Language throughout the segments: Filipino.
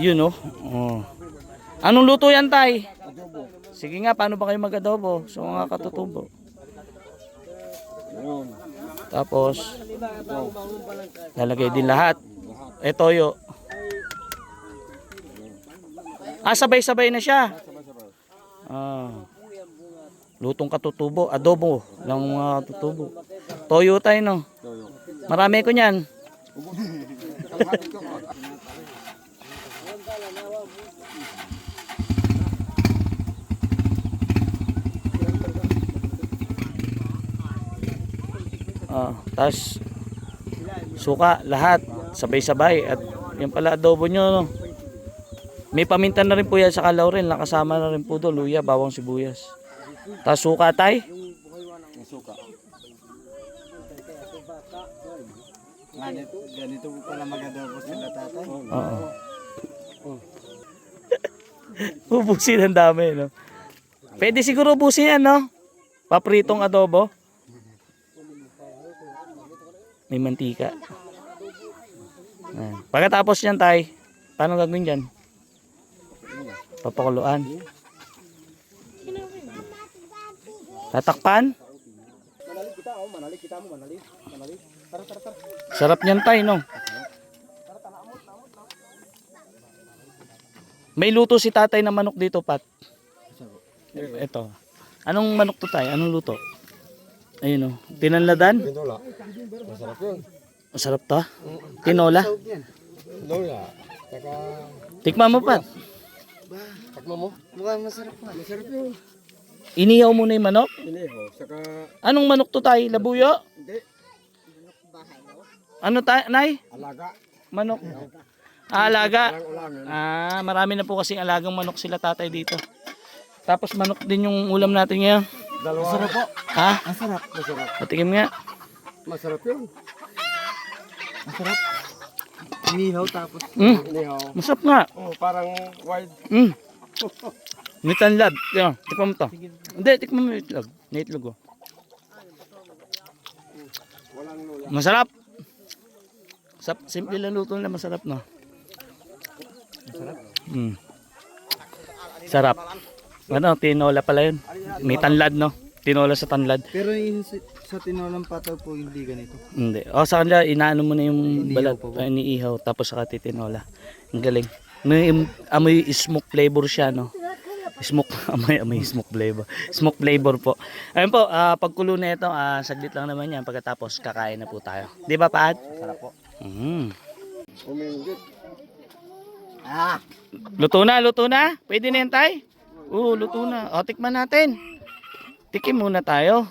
Yun oh. oh. Anong luto yan tay? Sige nga, paano ba kayo mag-adobo? So mga katutubo. Ayun. Tapos, lalagay din lahat. Eh, toyo. Ah, sabay-sabay na siya. Ah. Lutong katutubo, adobo lang mga tutubo. Toyo tayo no. Marami ko niyan. Ko. Ah, tas suka lahat sabay-sabay at yan pala adobo nyo no. May paminta na rin po yan sa kalaurel, nakasama na rin po doon, luya, bawang sibuyas. Tas suka tay. Suka. Ganito, ganito po pala mag-adobo sila tatay. Oo. Ubusin ang dami, no? Pwede siguro ubusin yan, no? Papritong adobo. May mantika. Ayan. Pagkatapos yan, tay, paano gagawin dyan? Papakuluan. Tatakpan? Sarap niyan, tay, no? May luto si tatay na manok dito, Pat. Ito. Anong manok to tay? Anong luto? Ayun o. Tinanladan? Pinola. Masarap yun. Masarap to. Tinola. Lola. Saka, Tikman mo, Pat. takma mo. Mukhang masarap nga. Masarap yun. Inihaw mo na yung manok. Iniho. Saka, Anong manok to tay? Labuyo? hindi. Ano tay? Nay? Alaga. Manok. Ah, alaga. Ulamin. Ah, marami na po kasing alagang manok sila tatay dito. Tapos manok din yung ulam natin ngayon. Dalawa. Masarap po. Ha? Masarap. Masarap. Patikim nga. Masarap yun. Masarap. Inihaw tapos. Mm, Iniho. masarap nga. Oh, parang wide. Mm. May tanlad. Yan, tikman mo to. Hindi, tikman mo yung itlog. May itlog oh. Masarap. Sap, simple lang luto nila, masarap no. Masarap. Mm. Sarap. Ano, tinola pala yun. May tanlad no. Tinola sa tanlad. Pero yung sa, sa tinolang pataw po hindi ganito. Hindi. O sa kanila, inaano mo na yung Iniihaw balat, pa po. uh, iniihaw, tapos saka titinola. Ang galing. May im- amoy smoke flavor siya, no? Smoke, amoy, amoy smoke flavor. Smoke flavor po. Ayun po, ah, pagkulo na ito, ah, saglit lang naman yan. Pagkatapos, kakain na po tayo. Di ba, Paad? Masarap po. Mm. Ah! Luto na, luto na. Pwede na yan, tay? Oo, luto na. O, tikman natin. Tikim muna tayo.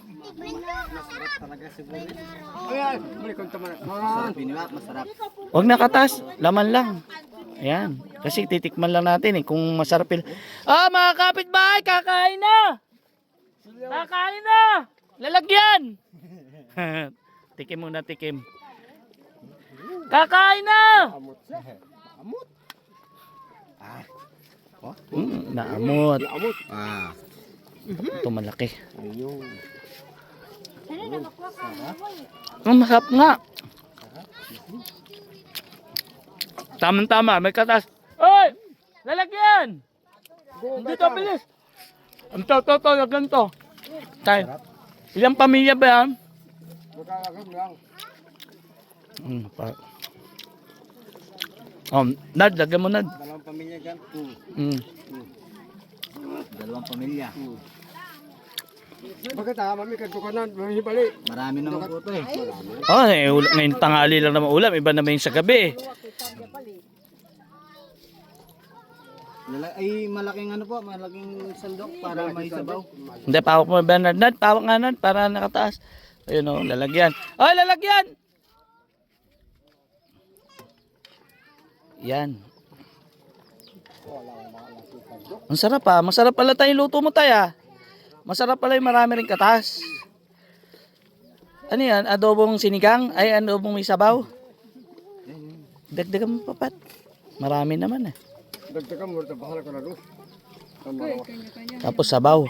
Huwag nakatas, laman lang. Ayan. Kasi titikman lang natin eh kung masarap yun. Ah, mga kapitbahay, kakain na! Kakain na! Lalagyan! tikim muna, tikim. Kakain na! Amot siya. Amot. Mm, naamot. Amot. Ah. Ito malaki. Ayun. Mm, masarap nga. Tama-tama, may katas. Oy! Lalagyan! Dito, bilis! Ang to, to, to, lagyan to. Tay, ilang pamilya ba yan? Magkakagam lang. Hmm, pa. Um, Nad, lagyan mo Nad. Dalawang pamilya gan. Mm. Dalawang pamilya. Bakit ha? Mami, kanto ka na. Mahibali. Marami naman po ito eh. Oh, eh, ul- ngayon tanghali lang naman ulam, iba naman yung sa gabi. eh. Lala- ay malaking ano po, malaking sandok para may sabaw. Hindi, pawak mo ba Nad? Pawak nga Nad, para nakataas. Ayun o, lalagyan. Ay, lalagyan! Yan. Ang sarap ah. Masarap pala tayo luto mo tayo ah. Masarap pala yung marami rin katas. Ano yan? Adobong sinigang? Ay, adobong may sabaw? Dagdagan mo pa, Pat. Marami naman eh. Dagdagan mo. Bahala ka na doon. Tapos sabaw.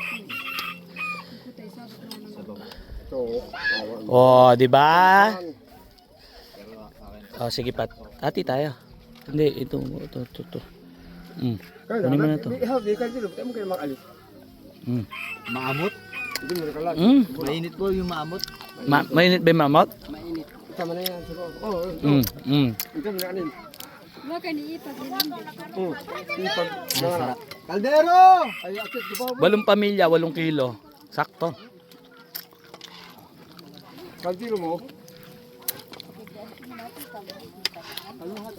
Oh, di ba? Oh, sige Pat. Ati tayo. Hindi, ito, ito, ito, ito. Mm. Kaya Kunin mo na to. Ihaw, di ka dilo. Tayo mo kayo mag-alis. Mm. Maamot. Hindi mo nakalag. Mm. Mainit po yung maamot. Ma mainit ba yung mamot? Mainit. Tama na yan. Oo. Oh, Mm. Mm. Ito mo. Oo. Mga. Kaldero! Walong pamilya, walong kilo. Sakto. Kaldilo mo.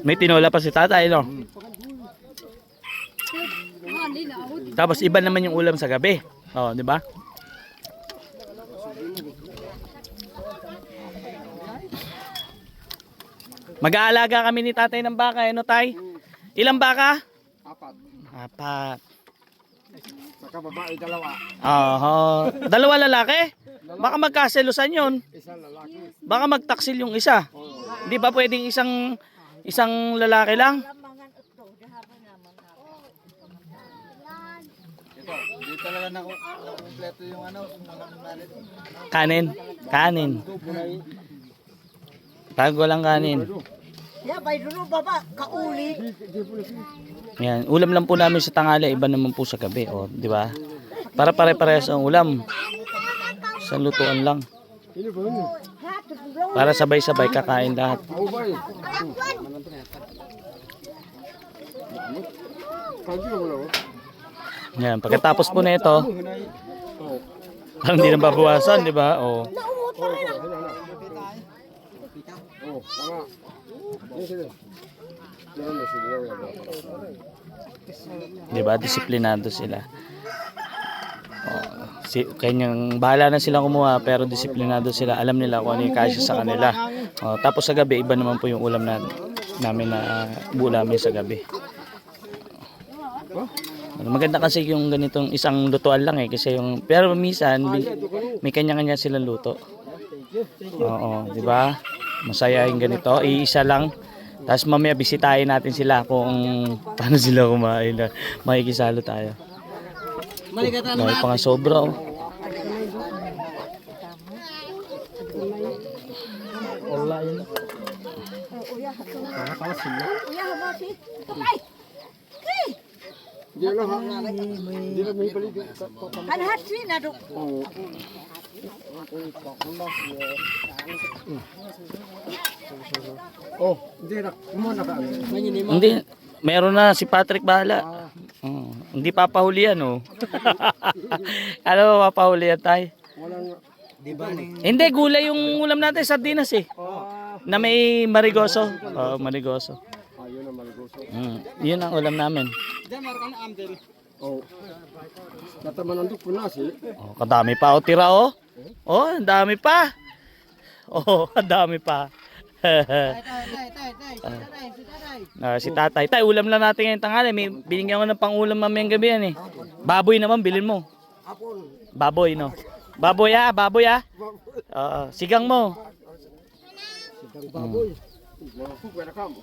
May tinola pa si tatay, no? Tapos iba naman yung ulam sa gabi. Oh, di ba? Mag-aalaga kami ni tatay ng baka, ano tay? Ilang baka? Apat. Apat. Saka babae dalawa. Oho. Dalawa lalaki? Baka magkaselusan yun. Baka magtaksil yung isa. Hindi ba pwedeng isang isang lalaki lang? Hindi talaga na kompleto yung ano. Kanin. Kanin. Pag walang kanin. Yan, ulam lang po namin sa tanghali, iba naman po sa gabi, oh, di ba? Para pare-parehas ang ulam. Sa lutuan lang. Para sabay-sabay kakain lahat. Yan, pagkatapos po na ito, parang hindi na babawasan, di ba? Sila. Di? Disiplinado sila. Oh, si, kanyang bahala na silang kumuha pero disiplinado sila. Alam nila kung ano yung kasya sa kanila. Oh, tapos sa gabi, iba naman po yung ulam na, namin na bulamin sa gabi. Maganda kasi yung ganitong isang lutuan lang eh kasi yung pero minsan may kanya-kanya silang luto. Oo, di ba? Masaya yung ganito, iisa lang. Tapos mamaya bisitahin natin sila kung paano sila kumain makikisalo tayo. Maligatan Dahil pa nga sobra oh. Wala yun. Uya mo si. Kapay. Hindi lang ha. Hindi lang may balik. Kan hat si na do. Oo. Oh, hindi na. Kumana ka. Hindi, meron na si Patrick bahala. Hindi papahulihan oh. ano ba papahulihan tayo? Walang... Di ba Hindi, gulay yung ulam natin, sardinas eh. Na may marigoso. Oo, marigoso. Ayun ang maliguso. Mm, yun ang ulam namin. Diyan meron ka na amdel. Oh. Natamanandok po nasi. Oh, kadami pa o tira oh. Oh, ang dami pa. Oh, ang dami pa. Tay, tay, tay, tay, tay, si tatay, si tatay. Ah, si tatay. Tay, ulam lang natin ngayong tanghali. May binigyan ko ng pang-ulam mamayang gabi yan eh. Baboy naman, bilhin mo. Baboy, no? Baboy ah, baboy ah. Oo, sigang mo. Baboy. Kukwe na kamo.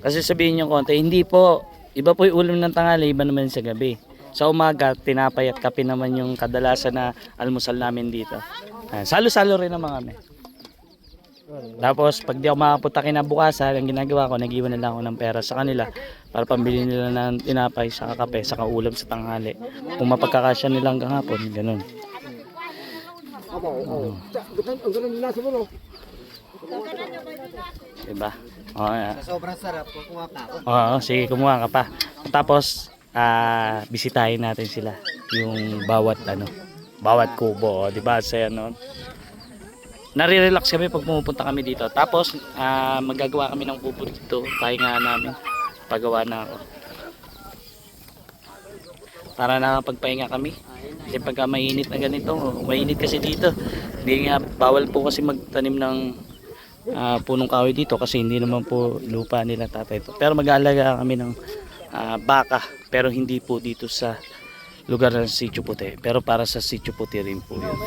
Kasi sabihin nyo konti, hindi po. Iba po yung ulam ng tanghali, iba naman sa gabi. Sa umaga, tinapay at kape naman yung kadalasan na almusal namin dito. Ah, Salo-salo rin naman kami. Tapos, pag di ako makapunta kinabukasan, ang ginagawa ko, nag-iwan na lang ako ng pera sa kanila para pambili nila ng tinapay, saka kape, saka ulam sa tanghali. Kung mapagkakasya nila hanggang hapon, ganun. No? Diba? Oo, ah. Sa sobrang sarap, kukuha pa ako. Oo, sige, kumuha ka pa. Tapos, ah, bisitahin natin sila. Yung bawat, ano, bawat kubo, oh, di ba? Saya noon. Nare-relax kami pag pumupunta kami dito. Tapos, ah, magagawa kami ng kubo dito. Pahinga namin. Pagawa na ako. Para nakapagpahinga kami. Kasi pagka mainit na ganito, mainit kasi dito. Hindi nga, bawal po kasi magtanim ng ah, punong kahoy dito kasi hindi naman po lupa nila tatay to. Pero mag-aalaga kami ng ah, baka pero hindi po dito sa lugar ng Sitio Puti. Pero para sa Sitio Puti rin po yun.